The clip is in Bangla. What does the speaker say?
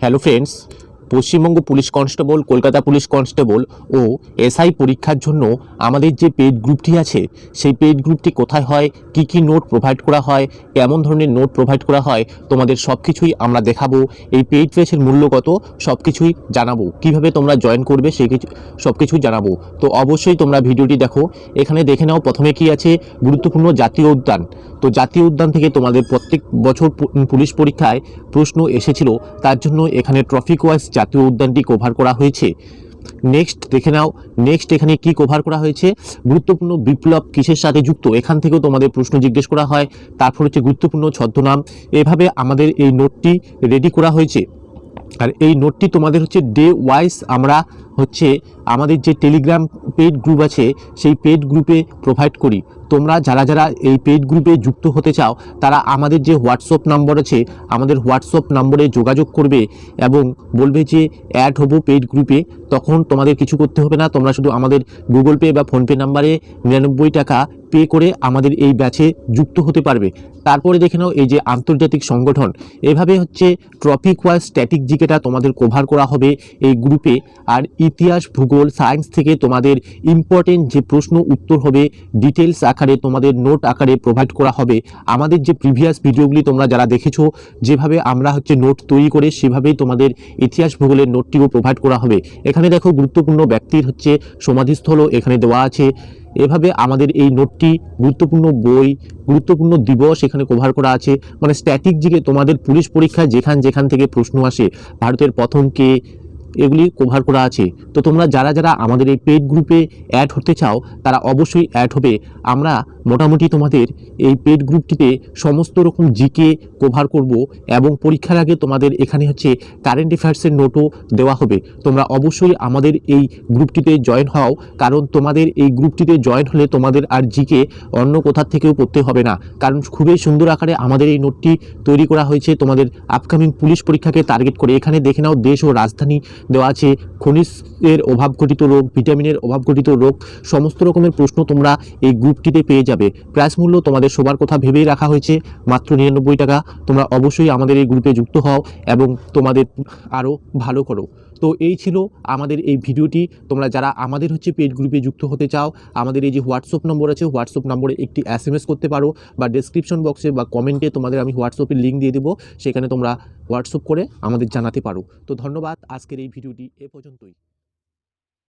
Hello friends Paschimbanga police constable, Kolkata police constable ও এসআই পরীক্ষার জন্য আমাদের যে পেড গ্রুপটি আছে, সেই পেড গ্রুপটি কোথায় হয়, কি কি নোট প্রোভাইড করা হয়, কেমন ধরনের নোট প্রোভাইড করা হয়, তোমাদের সব কিছুই আমরা দেখাবো। এই পেড ব্যাচের মূল্য কত সব কিছুই জানাব। কীভাবে তোমরা জয়েন করবে, সেই কিছু সব কিছুই জানাব। তো অবশ্যই তোমরা ভিডিওটি দেখো। এখানে দেখে নাও প্রথমে কি আছে, গুরুত্বপূর্ণ জাতীয় উদ্যান। তো জাতীয় উদ্যান থেকে তোমাদের প্রত্যেক বছর পুলিশ পরীক্ষায় প্রশ্ন এসেছিল, তার জন্য এখানে ট্রফিক ওয়াইজ জাতীয় উদ্যানটি কভার করা হয়েছে। নেক্সট দেখে নাও নেক্সট এখানে কি কভার করা হয়েছে? গুরুত্বপূর্ণ বিপ্লব কিসের সাথে যুক্ত? এখান থেকেও তোমাদের প্রশ্ন জিজ্ঞেস করা হয়। তারপর হচ্ছে গুরুত্বপূর্ণ ছদ্মনাম। এভাবে আমাদের এই নোটটি রেডি করা হয়েছে। আর এই নোটটি তোমাদের হচ্ছে ডে ওয়াইজ আমরা হচ্ছে আমাদের যে টেলিগ্রাম পেড গ্রুপ আছে, সেই পেড গ্রুপে প্রোভাইড করি। তোমরা যারা যারা এই পেড গ্রুপে যুক্ত হতে চাও, তারা আমাদের যে হোয়াটসঅ্যাপ নাম্বার আছে, আমাদের হোয়াটসঅ্যাপ নম্বরে যোগাযোগ করবে এবং বলবে যে অ্যাড হব পেড গ্রুপে তখন তোমাদের কিছু করতে হবে না, তোমরা শুধু আমাদের গুগল পে বা ফোনপে নাম্বারে নিরানব্বই টাকা পে করে আমাদের এই ব্যাচে যুক্ত হতে পারবে। তারপরে দেখে নাও এই যে আন্তর্জাতিক সংগঠন, এভাবে হচ্ছে ট্রপিক ওয়াইজ স্ট্যাটিক জিকেটা তোমাদের কভার করা হবে এই গ্রুপে আর ইতিহাস, ভূগোল সায়েন্স থেকে তোমাদের ইম্পর্টেন্ট যে প্রশ্ন উত্তর হবে ডিটেলস আকারে তোমাদের নোট আকারে প্রোভাইড করা হবে। আমাদের যে প্রিভিয়াস ভিডিওগুলি তোমরা যারা দেখেছ, যেভাবে আমরা হচ্ছে নোট তৈরি করে সেভাবেই তোমাদের ইতিহাস, ভূগোলের নোটটিও প্রোভাইড করা হবে। এখানে দেখো গুরুত্বপূর্ণ ব্যক্তির হচ্ছে সমাধিস্থলও এখানে দেওয়া আছে। এভাবে আমাদের এই নোটটি গুরুত্বপূর্ণ বই, গুরুত্বপূর্ণ দিবস এখানে কভার করা আছে। মানে স্ট্যাটিক জিকে তোমাদের পুলিশ পরীক্ষায় যেখান যেখান থেকে প্রশ্ন আসে, ভারতের প্রথম কে এগুলি কভার করা আছে। তো তোমরা যারা যারা আমাদের এই পেড গ্রুপে অ্যাড হতে চাও, তারা অবশ্যই অ্যাড হবে। আমরা মোটামুটি তোমাদের এই পেড গ্রুপটিতে সমস্ত রকম জিকে কভার করব এবং পরীক্ষার আগে তোমাদের এখানে হচ্ছে কারেন্ট অ্যাফেয়ার্সের নোটও দেওয়া হবে। তোমরা অবশ্যই আমাদের এই গ্রুপটিতে জয়েন হও, কারণ তোমাদের এই গ্রুপটিতে জয়েন হলে তোমাদের আর জিকে অন্য কোথার থেকেও পড়তে হবে না। কারণ খুবই সুন্দর আকারে আমাদের এই নোটটি তৈরি করা হয়েছে। তোমাদের আপকামিং পুলিশ পরীক্ষাকে টার্গেট করে। এখানে দেখে নাও, দেশ ও রাজধানী দেওয়া আছে। খনিজের অভাব ঘটিত রোগ, ভিটামিনের অভাব ঘটিত রোগ, সমস্ত রকমের প্রশ্ন তোমরা এই গ্রুপটিতে পেয়ে যাবে। প্রাইস মূল্য তোমাদের সবার কথা ভেবেই রাখা হয়েছে, মাত্র নিরানব্বই টাকা। তোমরা অবশ্যই আমাদের এই গ্রুপে যুক্ত হও এবং তোমাদের আরও ভালো করো। তো এই ছিল আমাদের এই ভিডিওটি। তোমরা যারা আমাদের হচ্ছে পেড গ্রুপে যুক্ত হতে চাও, আমাদের এই যে হোয়াটসঅ্যাপ নম্বর আছে, হোয়াটসঅ্যাপ নম্বরে একটি এস করতে পারো বা ডেসক্রিপশন বক্সে বা কমেন্টে তোমাদের আমি হোয়াটসঅ্যাপের লিঙ্ক দিয়ে দেবো। সেখানে তোমরা হোয়াটসঅ্যাপ করে আমাদের জানাতে পারো। তো ধন্যবাদ, আজকের এই ভিডিওটি এ পর্যন্তই।